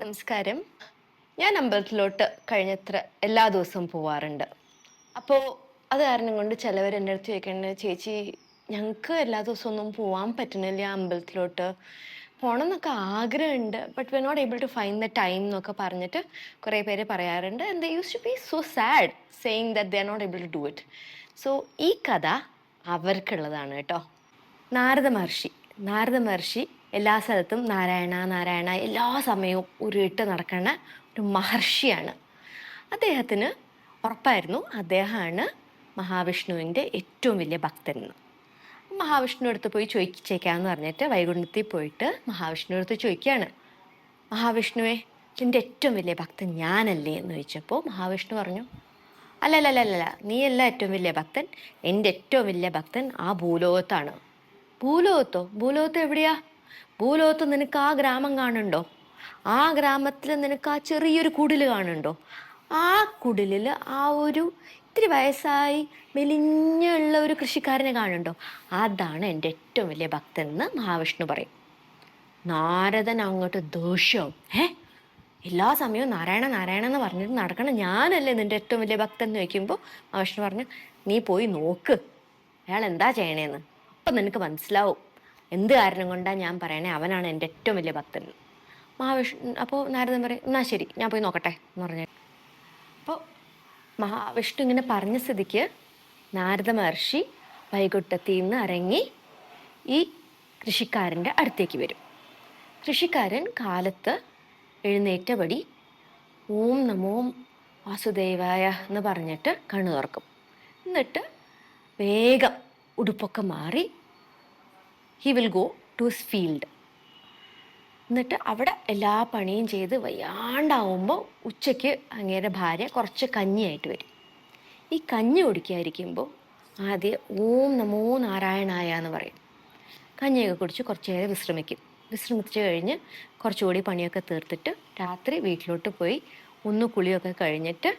നമസ്കാരം. ഞാൻ അമ്പലത്തിലോട്ട് കഴിഞ്ഞത്ര എല്ലാ ദിവസവും പോവാറുണ്ട്. അപ്പോൾ അത് കാരണം കൊണ്ട് ചിലവർ എന്റെ അടുത്ത് ചോദിക്കേണ്ടത് ചേച്ചി ഞങ്ങൾക്ക് എല്ലാ ദിവസവും ഒന്നും പോകാൻ പറ്റുന്നില്ല അമ്പലത്തിലോട്ട്. പോകണം എന്നൊക്കെ ആഗ്രഹമുണ്ട് but we not able to find the time എന്നൊക്കെ പറഞ്ഞിട്ട് കുറേ പേര് പറയാറുണ്ട്. And they used to be so sad saying that they are not able to do it so ഈ കഥ അവർക്കുള്ളതാണ് കേട്ടോ. നാരദ മഹർഷി നാരദ മഹർഷി എല്ലാ സ്ഥലത്തും നാരായണ നാരായണ എല്ലാ സമയവും ഉരുട്ട് നടക്കുന്ന ഒരു മഹർഷിയാണ്. അദ്ദേഹത്തിന് ഉറപ്പായിരുന്നു അദ്ദേഹമാണ് മഹാവിഷ്ണുവിന്റെ ഏറ്റവും വലിയ ഭക്തൻ എന്ന്. മഹാവിഷ്ണു അടുത്ത് പോയി ചോദിച്ചേക്കാന്ന് പറഞ്ഞിട്ട് വൈകുണ്ഠത്തിൽ പോയിട്ട് മഹാവിഷ്ണു അടുത്ത് ചോദിക്കുകയാണ്. മഹാവിഷ്ണുവെ നിന്റെ ഏറ്റവും വലിയ ഭക്തൻ ഞാനല്ലേ എന്ന് ചോദിച്ചപ്പോൾ മഹാവിഷ്ണു പറഞ്ഞു അല്ലല്ലല്ലല്ല നീയല്ല ഏറ്റവും വലിയ ഭക്തൻ. എന്റെ ഏറ്റവും വലിയ ഭക്തൻ ആ ഭൂലോകത്താണ്. ഭൂലോകത്തോ? ഭൂലോകത്ത് എവിടെയാ? ഭൂലോകത്ത് നിനക്ക് ആ ഗ്രാമം കാണുന്നുണ്ടോ? ആ ഗ്രാമത്തിൽ നിനക്ക് ആ ചെറിയൊരു കുടിൽ കാണുന്നുണ്ടോ? ആ കുടിലിൽ ആ ഒരു ഇത്തിരി വയസ്സായി മെലിഞ്ഞുള്ള ഒരു കൃഷിക്കാരനെ കാണുന്നുണ്ടോ? അതാണ് എന്റെ ഏറ്റവും വലിയ ഭക്തൻ എന്ന് മഹാവിഷ്ണു പറയും. നാരദൻ അങ്ങോട്ട് ദേഷ്യവും ഏ എല്ലാ സമയവും നാരായണ നാരായണ എന്ന് പറഞ്ഞിട്ട് നടക്കണം. ഞാനല്ലേ നിന്റെ ഏറ്റവും വലിയ ഭക്തൻ എന്ന് ചോദിക്കുമ്പോൾ മഹാവിഷ്ണു പറഞ്ഞു നീ പോയി നോക്ക്. അയാൾ എന്താ ചെയ്യണേന്ന്? അപ്പം നിനക്ക് മനസ്സിലാവും. എന്ത് കാരണം കൊണ്ടാണ് ഞാൻ പറയണേ? അവനാണ് എന്റെ ഏറ്റവും വലിയ ഭക്തൻ. മഹാവിഷ്ണു അപ്പോൾ നാരദൻ പറയും എന്നാ ശരി ഞാൻ പോയി നോക്കട്ടെ എന്ന് പറഞ്ഞു. അപ്പോൾ മഹാവിഷ്ണു ഇങ്ങനെ പറഞ്ഞ സ്ഥിതിക്ക് നാരദ മഹർഷി വൈകുട്ടത്തിൽ നിന്ന് ഇറങ്ങി ഈ കൃഷിക്കാരന്റെ അടുത്തേക്ക് വരും. കൃഷിക്കാരൻ കാലത്ത് എഴുന്നേറ്റപടി ഓം നമോ വാസുദേവായ എന്ന് പറഞ്ഞിട്ട് കണ്ണു തുറക്കും എന്നിട്ട് വേഗം ഉടുപ്പൊക്കെ മാറി he will go to his field എന്നിട്ട് അവിടെ എല്ലാ പണിയും ചെയ്ത് വയ്യാണ്ടാവുമ്പോൾ ഉച്ചയ്ക്ക് അങ്ങേരെ ഭാര്യ കുറച്ച് കഞ്ഞിയായിട്ട് വരും. ഈ കഞ്ഞി കുടിക്കാതിരിക്കുമ്പോൾ ആദ്യം ഓം നമോ നാരായണായ എന്ന് പറയും. കഞ്ഞിയൊക്കെ കുടിച്ച് കുറച്ച് നേരം വിശ്രമിക്കും. വിശ്രമിച്ച് കഴിഞ്ഞ് കുറച്ചുകൂടി പണിയൊക്കെ തീർത്തിട്ട് രാത്രി വീട്ടിലോട്ട് പോയി ഒന്ന് കുളിയൊക്കെ കഴിഞ്ഞിട്ട്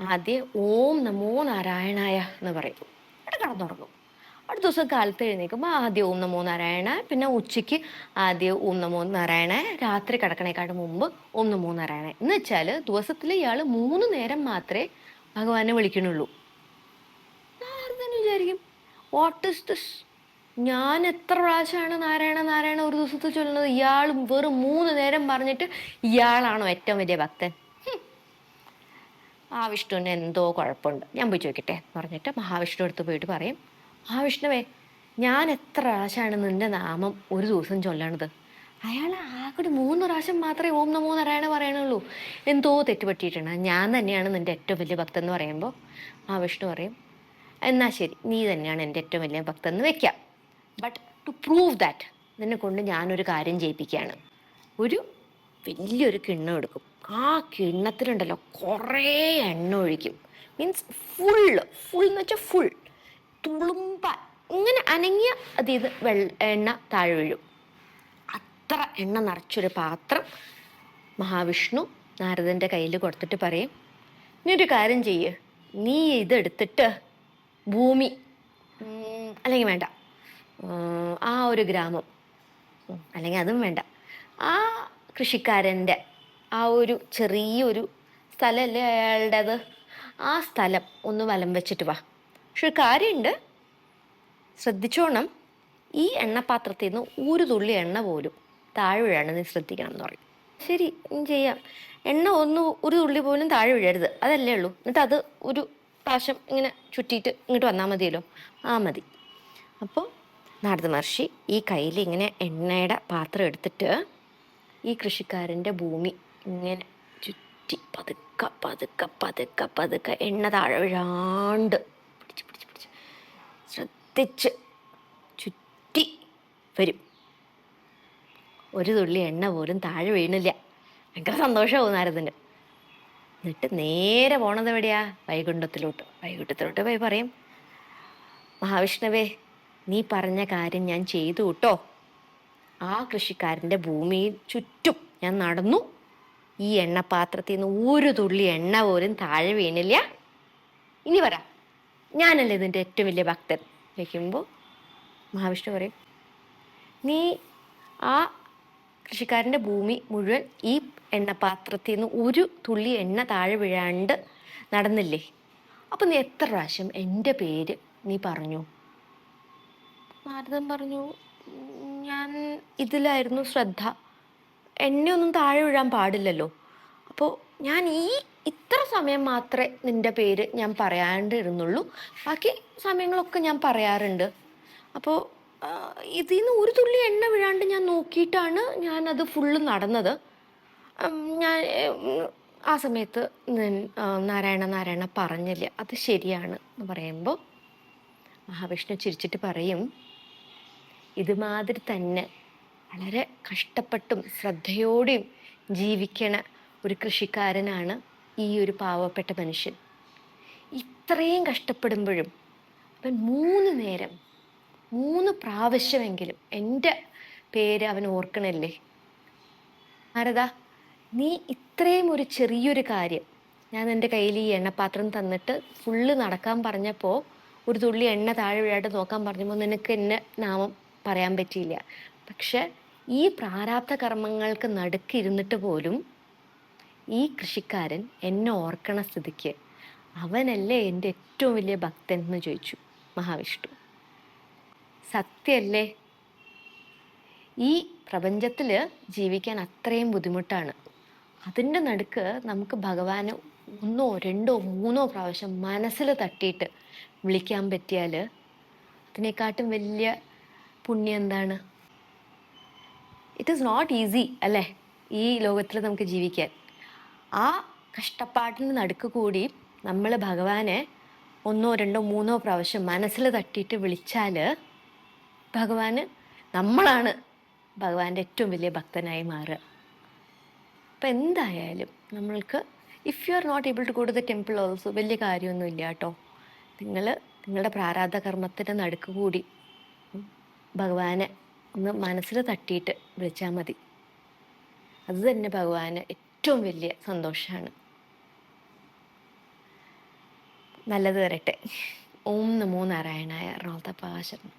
ആദ്യം ഓം നമോ നാരായണായ എന്ന് പറയും. അവിടെ കിടന്നുറങ്ങും. അടുത്ത ദിവസം കാലത്ത് എഴുന്നേൽക്കുമ്പോൾ ആദ്യം ഓം നമോ നാരായണ പിന്നെ ഉച്ചയ്ക്ക് ആദ്യം ഓം നമോ നാരായണ രാത്രി കിടക്കണേക്കാട്ട് മുമ്പ് ഓം നമോ നാരായണ. എന്ന് വെച്ചാൽ ദിവസത്തിൽ ഇയാൾ മൂന്ന് നേരം മാത്രമേ ഭഗവാനെ വിളിക്കണുള്ളൂ നാരദൻ വിചാരിക്കും വാട്ട് ഇസ് ദിസ് ഞാൻ എത്ര പ്രാവശ്യമാണ് നാരായണ നാരായണ ഒരു ദിവസത്തിൽ ചൊല്ലുന്നത്? ഇയാൾ വെറും മൂന്ന് നേരം പറഞ്ഞിട്ട് ഇയാളാണോ ഏറ്റവും വലിയ ഭക്തൻ. മഹാവിഷ്ണുവിന് എന്തോ കുഴപ്പമുണ്ട്. ഞാൻ പോയി ചോദിക്കട്ടെ എന്ന് പറഞ്ഞിട്ട് മഹാവിഷ്ണു അടുത്ത് പോയിട്ട് പറയും മഹാവിഷ്ണുവേ ഞാൻ എത്ര പ്രാവശ്യമാണ് നിന്റെ നാമം ഒരു ദിവസം ചൊല്ലണത്? അയാൾ ആകെ മൂന്ന് പ്രാവശ്യം മാത്രമേ ഓം നമോ നാരായണ പറയണുള്ളൂ. എന്തോ തെറ്റുപറ്റിയിട്ടാണ് ഞാൻ തന്നെയാണ് നിന്റെ ഏറ്റവും വലിയ ഭക്തൻ എന്ന് പറയുമ്പോൾ ആ വിഷ്ണു പറയും എന്നാ ശരി നീ തന്നെയാണ് എന്റെ ഏറ്റവും വലിയ ഭക്തൻ എന്ന് വെക്കാം. ബട്ട് ടു പ്രൂവ് ദാറ്റ് നിന്നെ കൊണ്ട് ഞാനൊരു കാര്യം ചെയ്യിപ്പിക്കുകയാണ്. ഒരു വലിയൊരു കിണ്ണം എടുക്കും. ആ കിണ്ണത്തിലുണ്ടല്ലോ കുറേ എണ്ണ ഒഴിക്കും. മീൻസ് ഫുള്ള് ഫുൾ എന്ന് വെച്ചാൽ ഫുൾ തുളുമ്പ ഇങ്ങനെ അനങ്ങിയ അതീത് വെള്ള എണ്ണ താഴെ വീഴും. അത്ര എണ്ണ നിറച്ചൊരു പാത്രം മഹാവിഷ്ണു നാരദന്റെ കയ്യിൽ കൊടുത്തിട്ട് പറയും നീ ഒരു കാര്യം ചെയ്യ്. നീ ഇതെടുത്തിട്ട് ഭൂമി അല്ലെങ്കിൽ വേണ്ട ആ ഒരു ഗ്രാമം അല്ലെങ്കിൽ അതും വേണ്ട. ആ കൃഷിക്കാരന്റെ ആ ഒരു ചെറിയൊരു സ്ഥലമല്ലേ അയാളുടേത്? ആ സ്ഥലം ഒന്ന് വലം വെച്ചിട്ട് വാ. പക്ഷെ കാര്യമുണ്ട്. ശ്രദ്ധിച്ചോണം. ഈ എണ്ണപാത്രത്തിൽ നിന്ന് ഒരു തുള്ളി എണ്ണ പോലും താഴെ വീഴാണ് നീ ശ്രദ്ധിക്കണം എന്ന് പറയും. ശരി ചെയ്യാം. എണ്ണ ഒന്ന് ഒരു തുള്ളി പോലും താഴെ വീഴരുത്. അതല്ലേ ഉള്ളൂ. എന്നിട്ട് അത് ഒരു പ്രാവശ്യം ഇങ്ങനെ ചുറ്റിയിട്ട് ഇങ്ങോട്ട് വന്നാൽ മതിയല്ലോ. ആ മതി. അപ്പോൾ നാരദ മഹർഷി ഈ കയ്യിൽ ഇങ്ങനെ എണ്ണയുടെ പാത്രം എടുത്തിട്ട് ഈ കൃഷിക്കാരന്റെ ഭൂമി ഇങ്ങനെ ചുറ്റി പതുക്കെ പതുക്കെ പതുക്കെ പതുക്കെ എണ്ണ താഴെ വീഴാണ്ട് ശ്രദ്ധിച്ച് ചുറ്റി വരും. ഒരു തുള്ളി എണ്ണ പോലും താഴെ വീണില്ല. ഭയങ്കര സന്തോഷമാവും നാരദന് എന്നിട്ട് നേരെ പോണത് എവിടെയാ? വൈകുണ്ഠത്തിലോട്ട്. വൈകുണ്ഠത്തിലോട്ട് പോയി പറയും മഹാവിഷ്ണുവേ നീ പറഞ്ഞ കാര്യം ഞാൻ ചെയ്തു കേട്ടോ. ആ കൃഷിക്കാരന്റെ ഭൂമിയിൽ ചുറ്റും ഞാൻ നടന്നു. ഈ എണ്ണപാത്രത്തിൽ നിന്ന് ഒരു തുള്ളി എണ്ണ പോലും താഴെ വീണില്ല. ഇനി പറ ഞാനല്ലേ ഇതിന്റെ ഏറ്റവും വലിയ ഭക്തൻ? വയ്ക്കുമ്പോൾ മഹാവിഷ്ണു പറയും നീ ആ കൃഷിക്കാരന്റെ ഭൂമി മുഴുവൻ ഈ എണ്ണപാത്രത്തിൽ നിന്ന് ഒരു തുള്ളി എണ്ണ താഴെ വീഴാണ്ട് നടന്നില്ലേ? അപ്പം നീ എത്ര പ്രാവശ്യം എന്റെ പേര് നീ പറഞ്ഞു? നാരദൻ പറഞ്ഞു ഞാൻ ഇതിലായിരുന്നു ശ്രദ്ധ. എന്നെ എണ്ണയൊന്നും താഴെ വീഴാൻ പാടില്ലല്ലോ. അപ്പോൾ ഞാൻ ഈ ഇത്ര സമയം മാത്രമേ നിന്റെ പേര് ഞാൻ പറയാണ്ട് ഇരുന്നുള്ളൂ ബാക്കി സമയങ്ങളൊക്കെ ഞാൻ പറയാറുണ്ട്. അപ്പോൾ ഇതിൽ നിന്ന് ഒരു തുള്ളി എണ്ണ വീഴാണ്ട് ഞാൻ നോക്കിയിട്ടാണ് ഞാനത് ഫുള്ള് നടന്നത്. ഞാൻ ആ സമയത്ത് നാരായണ നാരായണ പറഞ്ഞില്ല. അത് ശരിയാണ് എന്ന് പറയുമ്പോൾ മഹാവിഷ്ണു ചിരിച്ചിട്ട് പറയും ഇതുമാതിരി തന്നെ വളരെ കഷ്ടപ്പെട്ടും ശ്രദ്ധയോടെയും ജീവിക്കണ ഒരു കൃഷിക്കാരനാണ് ഈ ഒരു പാവപ്പെട്ട മനുഷ്യൻ. ഇത്രയും കഷ്ടപ്പെടുമ്പോഴും അവൻ മൂന്ന് നേരം മൂന്ന് പ്രാവശ്യമെങ്കിലും എന്റെ പേര് അവൻ ഓർക്കണല്ലേ? ഭാരത നീ ഇത്രയും ഒരു ചെറിയൊരു കാര്യം ഞാൻ എന്റെ കയ്യിൽ ഈ എണ്ണപാത്രം തന്നിട്ട് ഫുള്ള് നടക്കാൻ പറഞ്ഞപ്പോൾ ഒരു തുള്ളി എണ്ണ താഴെ വീഴാട്ട് നോക്കാൻ പറഞ്ഞപ്പോൾ നിനക്ക് എന്നെ നാമം പറയാൻ പറ്റിയില്ല. പക്ഷെ ഈ പ്രാരാബ്ധ കർമ്മങ്ങൾക്ക് നടുക്കിരുന്നിട്ട് പോലും ഈ കൃഷിക്കാരൻ എന്നെ ഓർക്കണ സ്ഥിതിക്ക് അവനല്ലേ എന്റെ ഏറ്റവും വലിയ ഭക്തൻ എന്ന് ചോദിച്ചു മഹാവിഷ്ണു. സത്യല്ലേ? ഈ പ്രപഞ്ചത്തിൽ ജീവിക്കാൻ അത്രയും ബുദ്ധിമുട്ടാണ്. അതിന്റെ നടുക്ക് നമുക്ക് ഭഗവാന് ഒന്നോ രണ്ടോ മൂന്നോ പ്രാവശ്യം മനസ്സിൽ തട്ടിയിട്ട് വിളിക്കാൻ പറ്റിയാൽ അതിനെക്കാട്ടും വലിയ പുണ്യം എന്താണ്? ഇറ്റ് ഈസ് നോട്ട് ഈസി അല്ലേ? ഈ ലോകത്തിൽ നമുക്ക് ജീവിക്കാൻ. ആ കഷ്ടപ്പാടിന് നടുക്ക് കൂടി നമ്മൾ ഭഗവാനെ ഒന്നോ രണ്ടോ മൂന്നോ പ്രാവശ്യം മനസ്സിൽ തട്ടിയിട്ട് വിളിച്ചാൽ ഭഗവാന് നമ്മളാണ് ഭഗവാന്റെ ഏറ്റവും വലിയ ഭക്തനായി മാറുക. അപ്പം എന്തായാലും നമ്മൾക്ക് if you are not able to go to the temple also വലിയ കാര്യമൊന്നുമില്ല കേട്ടോ. നിങ്ങൾ നിങ്ങളുടെ പ്രാരാധ കർമ്മത്തിന്റെ നടുക്ക് കൂടി ഭഗവാനെ ഒന്ന് മനസ്സിൽ തട്ടിയിട്ട് വിളിച്ചാൽ മതി. അത് തന്നെ ഭഗവാന് ഏറ്റവും വലിയ സന്തോഷമാണ് നല്ലത് വരട്ടെ. ഓം നമോ നാരായണായ റോൾത്ത പ്രകാശനം